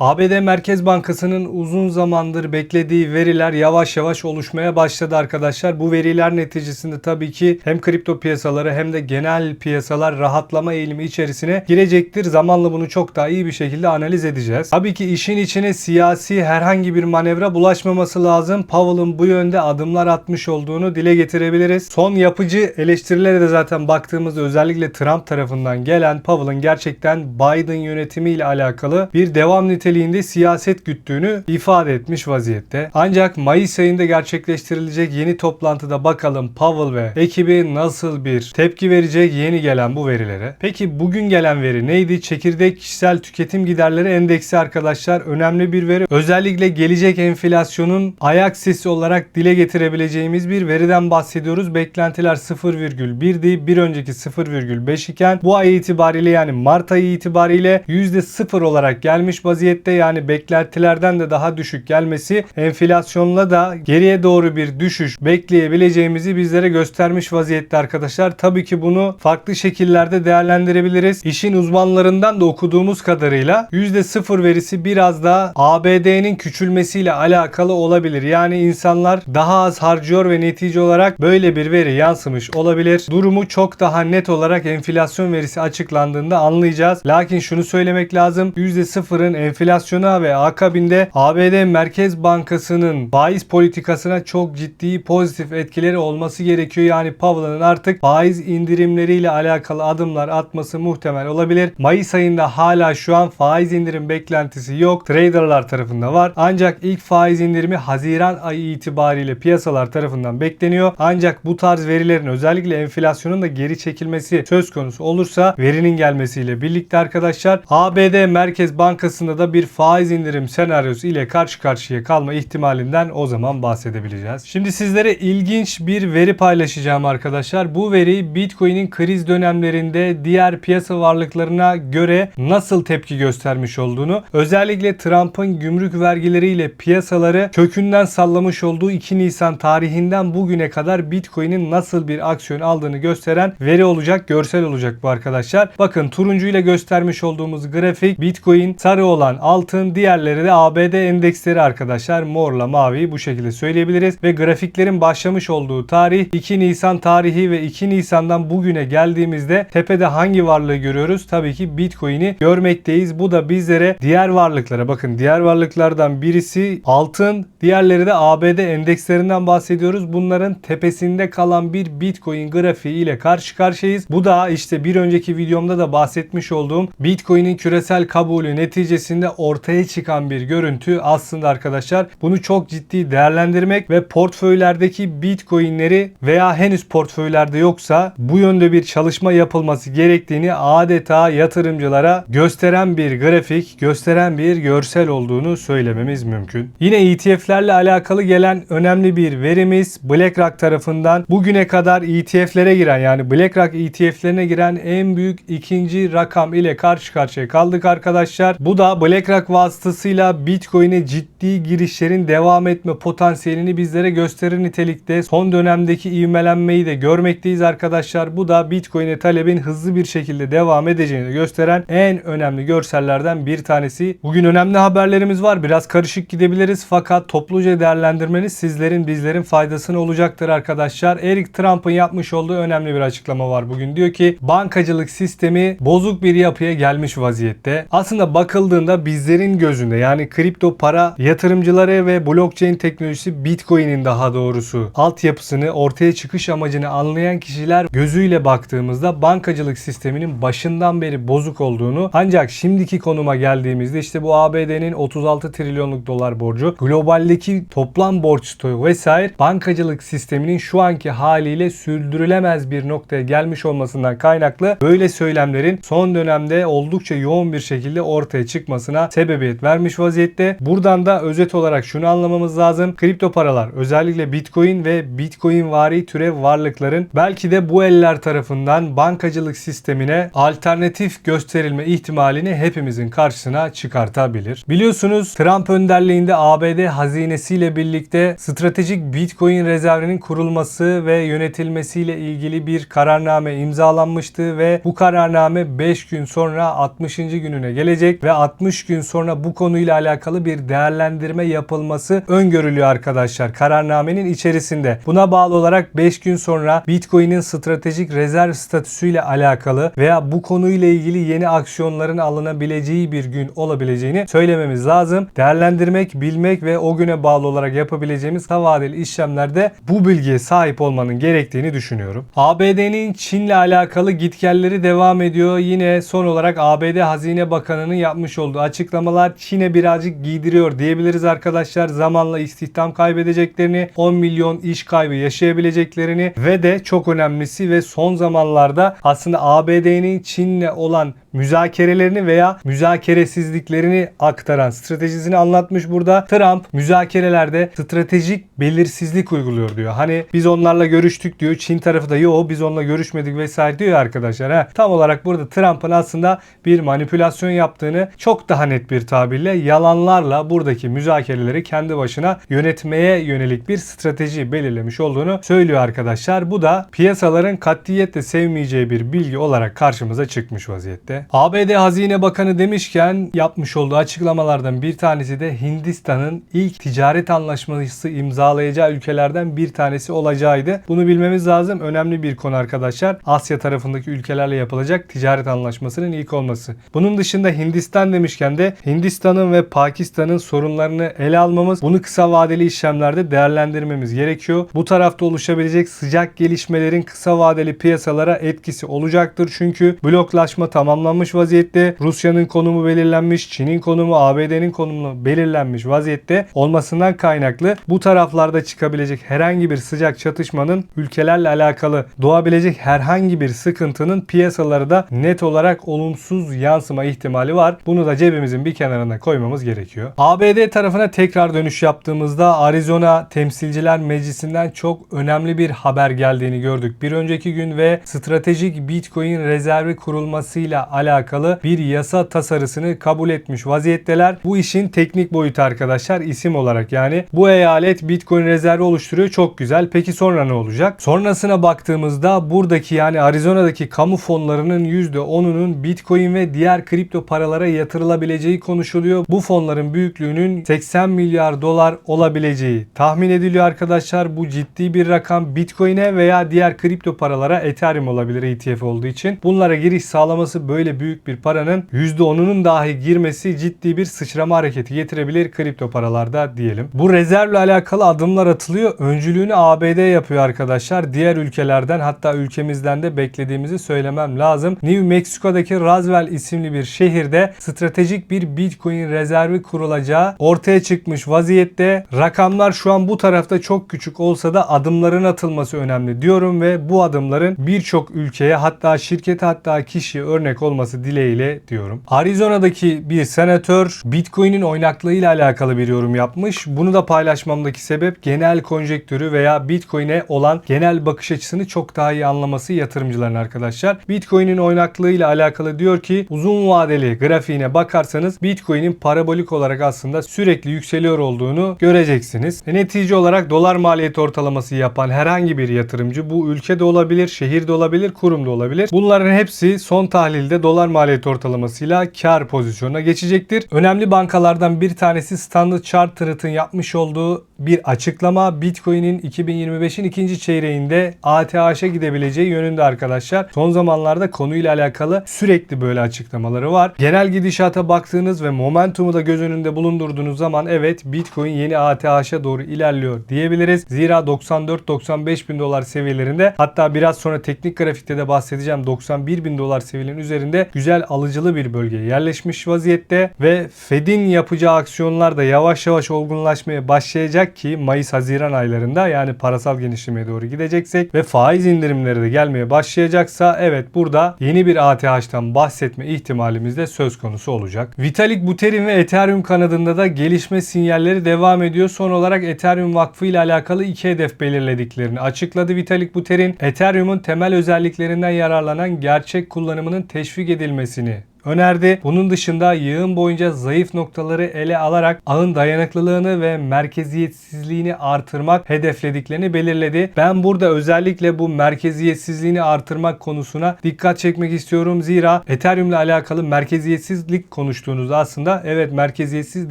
ABD Merkez Bankası'nın uzun zamandır beklediği veriler yavaş yavaş oluşmaya başladı arkadaşlar. Bu veriler neticesinde tabii ki hem kripto piyasaları hem de genel piyasalar rahatlama eğilimi içerisine girecektir. Zamanla bunu çok daha iyi bir şekilde analiz edeceğiz. Tabii ki işin içine siyasi herhangi bir manevra bulaşmaması lazım. Powell'ın bu yönde adımlar atmış olduğunu dile getirebiliriz. Son yapıcı eleştirilere de zaten baktığımızda özellikle Trump tarafından gelen Powell'ın gerçekten Biden yönetimiyle alakalı bir devam niteliğinde siyaset güttüğünü ifade etmiş vaziyette. Ancak Mayıs ayında gerçekleştirilecek yeni toplantıda bakalım Powell ve ekibi nasıl bir tepki verecek yeni gelen bu verilere. Peki bugün gelen veri neydi? Çekirdek kişisel tüketim giderleri endeksi arkadaşlar önemli bir veri. Özellikle gelecek enflasyonun ayak sesi olarak dile getirebileceğimiz bir veriden bahsediyoruz. Beklentiler 0,1'di. Bir önceki 0,5 iken bu ay itibariyle yani Mart ayı itibariyle %0 olarak gelmiş vaziyette. Yani beklentilerden de daha düşük gelmesi enflasyonla da geriye doğru bir düşüş bekleyebileceğimizi bizlere göstermiş vaziyette arkadaşlar. Tabii ki bunu farklı şekillerde değerlendirebiliriz. İşin uzmanlarından da okuduğumuz kadarıyla %0 verisi biraz daha ABD'nin küçülmesiyle alakalı olabilir. Yani insanlar daha az harcıyor ve netice olarak böyle bir veri yansımış olabilir. Durumu çok daha net olarak enflasyon verisi açıklandığında anlayacağız. Lakin şunu söylemek lazım. %0'ın enflasyona ve akabinde ABD Merkez Bankası'nın faiz politikasına çok ciddi pozitif etkileri olması gerekiyor. Yani Powell'ın artık faiz indirimleriyle alakalı adımlar atması muhtemel olabilir. Mayıs ayında hala şu an faiz indirim beklentisi yok. Traderlar tarafında var. Ancak ilk faiz indirimi Haziran ayı itibariyle piyasalar tarafından bekleniyor. Ancak bu tarz verilerin özellikle enflasyonun da geri çekilmesi söz konusu olursa verinin gelmesiyle birlikte arkadaşlar ABD Merkez Bankası'nda da bir faiz indirim senaryosu ile karşı karşıya kalma ihtimalinden o zaman bahsedebileceğiz. Şimdi sizlere ilginç bir veri paylaşacağım arkadaşlar. Bu veri Bitcoin'in kriz dönemlerinde diğer piyasa varlıklarına göre nasıl tepki göstermiş olduğunu, özellikle Trump'ın gümrük vergileriyle piyasaları kökünden sallamış olduğu 2 Nisan tarihinden bugüne kadar Bitcoin'in nasıl bir aksiyon aldığını gösteren veri olacak, görsel olacak bu arkadaşlar. Bakın turuncu ile göstermiş olduğumuz grafik Bitcoin, sarı olan altın, diğerleri de ABD endeksleri arkadaşlar. Morla mavi bu şekilde söyleyebiliriz ve grafiklerin başlamış olduğu tarih 2 Nisan tarihi ve 2 Nisan'dan bugüne geldiğimizde tepede hangi varlığı görüyoruz? Tabii ki Bitcoin'i görmekteyiz. Bu da bizlere diğer varlıklara bakın diğer varlıklardan birisi altın, diğerleri de ABD endekslerinden bahsediyoruz. Bunların tepesinde kalan bir Bitcoin grafiği ile karşı karşıyayız. Bu da işte bir önceki videomda da bahsetmiş olduğum Bitcoin'in küresel kabulü neticesinde ortaya çıkan bir görüntü aslında arkadaşlar. Bunu çok ciddi değerlendirmek ve portföylerdeki Bitcoin'leri veya henüz portföylerde yoksa bu yönde bir çalışma yapılması gerektiğini adeta yatırımcılara gösteren bir grafik, gösteren bir görsel olduğunu söylememiz mümkün. Yine ETF'lerle alakalı gelen önemli bir verimiz BlackRock tarafından bugüne kadar ETF'lere giren yani BlackRock ETF'lerine giren en büyük ikinci rakam ile karşı karşıya kaldık arkadaşlar. Bu da BlackRock vasıtasıyla Bitcoin'e ciddi girişlerin devam etme potansiyelini bizlere gösterir nitelikte. Son dönemdeki ivmelenmeyi de görmekteyiz arkadaşlar. Bu da Bitcoin'e talebin hızlı bir şekilde devam edeceğini gösteren en önemli görsellerden bir tanesi. Bugün önemli haberlerimiz var. Biraz karışık gidebiliriz fakat topluca değerlendirmeniz sizlerin bizlerin faydasına olacaktır arkadaşlar. Eric Trump'ın yapmış olduğu önemli bir açıklama var bugün. Diyor ki bankacılık sistemi bozuk bir yapıya gelmiş vaziyette. Aslında bakıldığında bizlerin gözünde yani kripto para yatırımcıları ve blockchain teknolojisi Bitcoin'in daha doğrusu altyapısını ortaya çıkış amacını anlayan kişiler gözüyle baktığımızda bankacılık sisteminin başından beri bozuk olduğunu ancak şimdiki konuma geldiğimizde işte bu ABD'nin 36 trilyonluk dolar borcu, globaldeki toplam borç stoğu vesaire bankacılık sisteminin şu anki haliyle sürdürülemez bir noktaya gelmiş olmasından kaynaklı böyle söylemlerin son dönemde oldukça yoğun bir şekilde ortaya çıkmasına sebebiyet vermiş vaziyette. Buradan da özet olarak şunu anlamamız lazım. Kripto paralar özellikle Bitcoin ve Bitcoin vari türev varlıkların belki de bu eller tarafından bankacılık sistemine alternatif gösterilme ihtimalini hepimizin karşısına çıkartabilir. Biliyorsunuz Trump önderliğinde ABD hazinesiyle birlikte stratejik Bitcoin rezervinin kurulması ve yönetilmesiyle ilgili bir kararname imzalanmıştı ve bu kararname 5 gün sonra 60. gününe gelecek ve 60 gün sonra bu konuyla alakalı bir değerlendirme yapılması öngörülüyor arkadaşlar kararnamenin içerisinde. Buna bağlı olarak 5 gün sonra Bitcoin'in stratejik rezerv statüsüyle alakalı veya bu konuyla ilgili yeni aksiyonların alınabileceği bir gün olabileceğini söylememiz lazım. Değerlendirmek, bilmek ve o güne bağlı olarak yapabileceğimiz kısa vadeli işlemlerde bu bilgiye sahip olmanın gerektiğini düşünüyorum. ABD'nin Çin'le alakalı gitgelleri devam ediyor. Yine son olarak ABD Hazine Bakanı'nın yapmış olduğu açıklamalar Çin'e birazcık giydiriyor diyebiliriz arkadaşlar. Zamanla istihdam kaybedeceklerini, 10 milyon iş kaybı yaşayabileceklerini ve de çok önemlisi ve son zamanlarda aslında ABD'nin Çin'le olan müzakerelerini veya müzakeresizliklerini aktaran stratejisini anlatmış burada. Trump müzakerelerde stratejik belirsizlik uyguluyor diyor. Hani biz onlarla görüştük diyor. Çin tarafı da yo biz onunla görüşmedik vesaire diyor arkadaşlar. Ha, tam olarak burada Trump'ın aslında bir manipülasyon yaptığını çok daha net bir tabirle yalanlarla buradaki müzakereleri kendi başına yönetmeye yönelik bir strateji belirlemiş olduğunu söylüyor arkadaşlar. Bu da piyasaların katiyetle sevmeyeceği bir bilgi olarak karşımıza çıkmış vaziyette. ABD Hazine Bakanı demişken yapmış olduğu açıklamalardan bir tanesi de Hindistan'ın ilk ticaret anlaşması imzalayacağı ülkelerden bir tanesi olacağıydı. Bunu bilmemiz lazım. Önemli bir konu arkadaşlar. Asya tarafındaki ülkelerle yapılacak ticaret anlaşmasının ilk olması. Bunun dışında Hindistan demişken de Hindistan'ın ve Pakistan'ın sorunlarını ele almamız, bunu kısa vadeli işlemlerde değerlendirmemiz gerekiyor. Bu tarafta oluşabilecek sıcak gelişmelerin kısa vadeli piyasalara etkisi olacaktır. Çünkü bloklaşma tamamlanmış vaziyette. Rusya'nın konumu belirlenmiş, Çin'in konumu, ABD'nin konumu belirlenmiş vaziyette olmasından kaynaklı bu taraflarda çıkabilecek herhangi bir sıcak çatışmanın ülkelerle alakalı doğabilecek herhangi bir sıkıntının piyasaları da net olarak olumsuz yansıma ihtimali var. Bunu da cebimizin bir kenarına koymamız gerekiyor. ABD tarafına tekrar dönüş yaptığımızda Arizona Temsilciler Meclisi'nden çok önemli bir haber geldiğini gördük. Bir önceki gün ve stratejik Bitcoin rezervi kurulmasıyla alakalı bir yasa tasarısını kabul etmiş vaziyetteler. Bu işin teknik boyutu arkadaşlar isim olarak yani bu eyalet Bitcoin rezervi oluşturuyor. Çok güzel. Peki sonra ne olacak? Sonrasına baktığımızda buradaki yani Arizona'daki kamu fonlarının %10'unun Bitcoin ve diğer kripto paralara yatırılabileceği konuşuluyor. Bu fonların büyüklüğünün 80 milyar dolar olabileceği tahmin ediliyor arkadaşlar. Bu ciddi bir rakam Bitcoin'e veya diğer kripto paralara Ethereum olabilir ETF olduğu için. Bunlara giriş sağlaması böyle büyük bir paranın %10'unun dahi girmesi ciddi bir sıçrama hareketi getirebilir kripto paralarda diyelim. Bu rezervle alakalı adımlar atılıyor. Öncülüğünü ABD yapıyor arkadaşlar. Diğer ülkelerden hatta ülkemizden de beklediğimizi söylemem lazım. New Mexico'daki Roswell isimli bir şehirde stratejik bir Bitcoin rezervi kurulacağı ortaya çıkmış vaziyette. Rakamlar şu an bu tarafta çok küçük olsa da adımların atılması önemli diyorum ve bu adımların birçok ülkeye hatta şirkete hatta kişiye örnek olması dileğiyle diyorum. Arizona'daki bir senatör Bitcoin'in oynaklığıyla alakalı bir yorum yapmış. Bunu da paylaşmamdaki sebep genel konjektörü veya Bitcoin'e olan genel bakış açısını çok daha iyi anlaması yatırımcıların arkadaşlar. Bitcoin'in oynaklığıyla alakalı diyor ki uzun vadeli grafiğine bakarsanız Bitcoin'in parabolik olarak aslında sürekli yükseliyor olduğunu göreceksiniz. E, netice olarak dolar maliyet ortalaması yapan herhangi bir yatırımcı bu ülkede olabilir, şehirde olabilir, kurumda olabilir. Bunların hepsi son tahlilde dolar maliyet ortalamasıyla kar pozisyonuna geçecektir. Önemli bankalardan bir tanesi Standard Chartered'ın yapmış olduğu bir açıklama Bitcoin'in 2025'in ikinci çeyreğinde ATH'e gidebileceği yönünde arkadaşlar. Son zamanlarda konuyla alakalı sürekli böyle açıklamaları var. Genel gidişata baktığınız ve momentumu da göz önünde bulundurduğunuz zaman evet Bitcoin yeni ATH'e doğru ilerliyor diyebiliriz. Zira 94-95 bin dolar seviyelerinde hatta biraz sonra teknik grafikte de bahsedeceğim 91 bin dolar seviyelerinin üzerinde de güzel alıcılı bir bölgeye yerleşmiş vaziyette ve Fed'in yapacağı aksiyonlar da yavaş yavaş olgunlaşmaya başlayacak ki Mayıs-Haziran aylarında yani parasal genişlemeye doğru gideceksek ve faiz indirimleri de gelmeye başlayacaksa evet burada yeni bir ATH'tan bahsetme ihtimalimiz de söz konusu olacak. Vitalik Buterin ve Ethereum kanadında da gelişme sinyalleri devam ediyor. Son olarak Ethereum Vakfı ile alakalı iki hedef belirlediklerini açıkladı Vitalik Buterin. Ethereum'un temel özelliklerinden yararlanan gerçek kullanımının teşvik edilmesini önerdi. Bunun dışında yığın boyunca zayıf noktaları ele alarak ağın dayanıklılığını ve merkeziyetsizliğini artırmak hedeflediklerini belirledi. Ben burada özellikle bu merkeziyetsizliğini artırmak konusuna dikkat çekmek istiyorum. Zira Ethereum ile alakalı merkeziyetsizlik konuştuğunuzda aslında evet merkeziyetsiz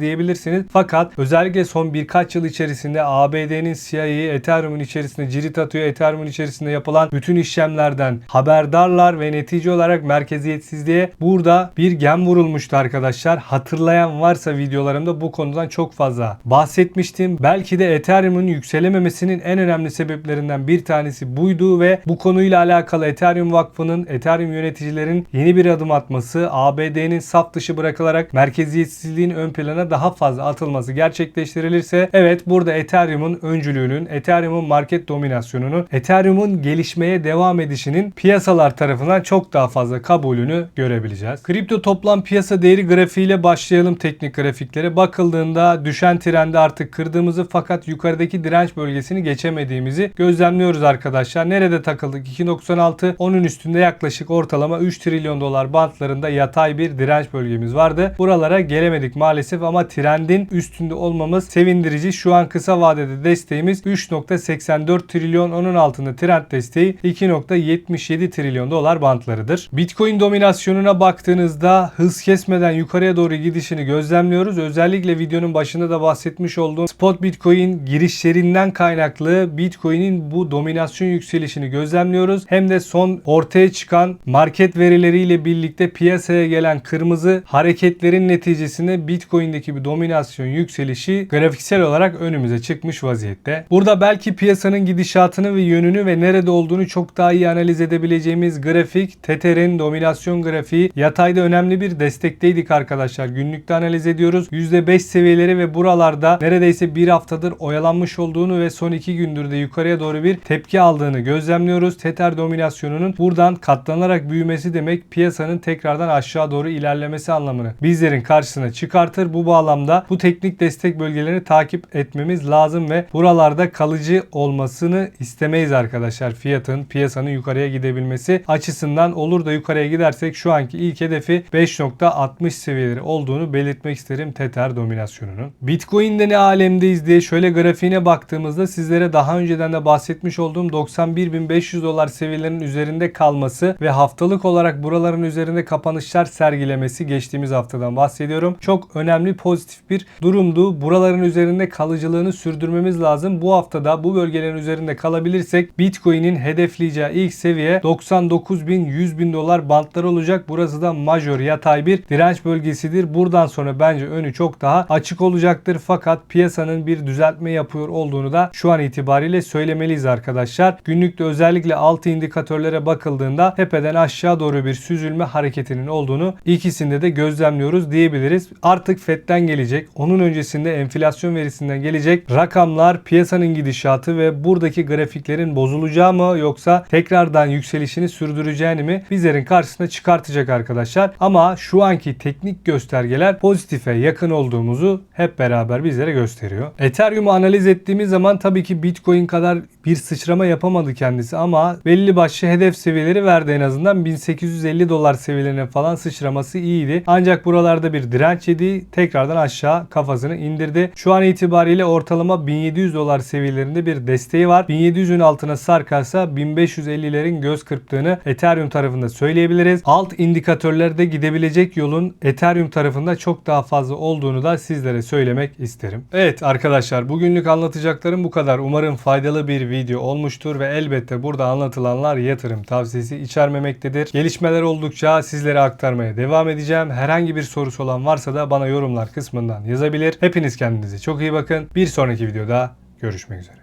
diyebilirsiniz. Fakat özellikle son birkaç yıl içerisinde ABD'nin CIA'yı Ethereum'un içerisinde cirit atıyor. Ethereum'un içerisinde yapılan bütün işlemlerden haberdarlar ve netice olarak merkeziyetsizliğe burada bir gem vurulmuştu arkadaşlar. Hatırlayan varsa videolarımda bu konudan çok fazla bahsetmiştim. Belki de Ethereum'un yükselememesinin en önemli sebeplerinden bir tanesi buydu ve bu konuyla alakalı Ethereum Vakfı'nın Ethereum yöneticilerin yeni bir adım atması, ABD'nin saf dışı bırakılarak merkeziyetsizliğin ön plana daha fazla atılması gerçekleştirilirse evet burada Ethereum'un öncülüğünün, Ethereum'un market dominasyonunun, Ethereum'un gelişmeye devam edişinin piyasalar tarafından çok daha fazla kabulünü görebileceğiz. Kripto toplam piyasa değeri grafiğiyle başlayalım teknik grafiklere. Bakıldığında düşen trendi artık kırdığımızı fakat yukarıdaki direnç bölgesini geçemediğimizi gözlemliyoruz arkadaşlar. Nerede takıldık? 2.96 onun üstünde yaklaşık ortalama 3 trilyon dolar bantlarında yatay bir direnç bölgemiz vardı. Buralara gelemedik maalesef ama trendin üstünde olmamız sevindirici. Şu an kısa vadede desteğimiz 3.84 trilyon onun altında trend desteği 2.77 trilyon dolar bantlarıdır. Bitcoin dominasyonuna baktığınızda hız kesmeden yukarıya doğru gidişini gözlemliyoruz. Özellikle videonun başında da bahsetmiş olduğum spot Bitcoin girişlerinden kaynaklı Bitcoin'in bu dominasyon yükselişini gözlemliyoruz. Hem de son ortaya çıkan market verileriyle birlikte piyasaya gelen kırmızı hareketlerin neticesinde Bitcoin'deki bir dominasyon yükselişi grafiksel olarak önümüze çıkmış vaziyette. Burada belki piyasanın gidişatını ve yönünü ve nerede olduğunu çok daha iyi analiz edebileceğimiz grafik Tether'in dominasyon grafiği yatayda önemli bir destekteydik arkadaşlar. Günlükte analiz ediyoruz. %5 seviyeleri ve buralarda neredeyse bir haftadır oyalanmış olduğunu ve son 2 gündür de yukarıya doğru bir tepki aldığını gözlemliyoruz. Tether dominasyonunun buradan katlanarak büyümesi demek piyasanın tekrardan aşağı doğru ilerlemesi anlamını bizlerin karşısına çıkartır. Bu bağlamda bu teknik destek bölgelerini takip etmemiz lazım ve buralarda kalıcı olmasını istemeyiz arkadaşlar. Fiyatın piyasanın yukarıya gidebilmesi açısından olur da yukarıya gidersek şu anki ilk hedefi 5.60 seviyeleri olduğunu belirtmek isterim Tether dominasyonunun. Bitcoin'de ne alemdeyiz diye şöyle grafiğine baktığımızda sizlere daha önceden de bahsetmiş olduğum 91.500 dolar seviyelerinin üzerinde kalması ve haftalık olarak buraların üzerinde kapanışlar sergilemesi geçtiğimiz haftadan bahsediyorum. Çok önemli pozitif bir durumdu. Buraların üzerinde kalıcılığını sürdürmemiz lazım. Bu haftada bu bölgelerin üzerinde kalabilirsek Bitcoin'in hedefleyeceği ilk seviye 99 bin 100 bin dolar bantları olacak. Burası da major yatay bir direnç bölgesidir. Buradan sonra bence önü çok daha açık olacaktır. Fakat piyasanın bir düzeltme yapıyor olduğunu da şu an itibariyle söylemeliyiz arkadaşlar. Günlükte özellikle altı indikatörlere bakıldığında tepeden aşağı doğru bir süzülme hareketinin olduğunu ikisinde de gözlemliyoruz diyebiliriz. Artık FED'den gelecek. Onun öncesinde enflasyon verisinden gelecek rakamlar piyasanın gidişatı ve buradaki grafiklerin bozulacağı mı yoksa tekrardan yükselişini sürdüreceğini mi bizlerin karşısına çıkartacak arkadaşlar. Ama şu anki teknik göstergeler pozitife yakın olduğumuzu hep beraber bizlere gösteriyor. Ethereum'u analiz ettiğimiz zaman tabii ki Bitcoin kadar bir sıçrama yapamadı kendisi ama belli başlı hedef seviyeleri verdi en azından 1850 dolar seviyelerine falan sıçraması iyiydi. Ancak buralarda bir direnç yedi. Tekrardan aşağı kafasını indirdi. Şu an itibariyle ortalama 1700 dolar seviyelerinde bir desteği var. 1700'ün altına sarkarsa 1550'lerin göz kırptığını Ethereum tarafında söyleyebiliriz. Alt indikatörlerde gidebilecek yolun Ethereum tarafında çok daha fazla olduğunu da sizlere söylemek isterim. Evet arkadaşlar bugünlük anlatacaklarım bu kadar. Umarım faydalı video olmuştur ve elbette burada anlatılanlar yatırım tavsiyesi içermemektedir. Gelişmeler oldukça sizlere aktarmaya devam edeceğim. Herhangi bir sorusu olan varsa da bana yorumlar kısmından yazabilir. Hepiniz kendinize çok iyi bakın. Bir sonraki videoda görüşmek üzere.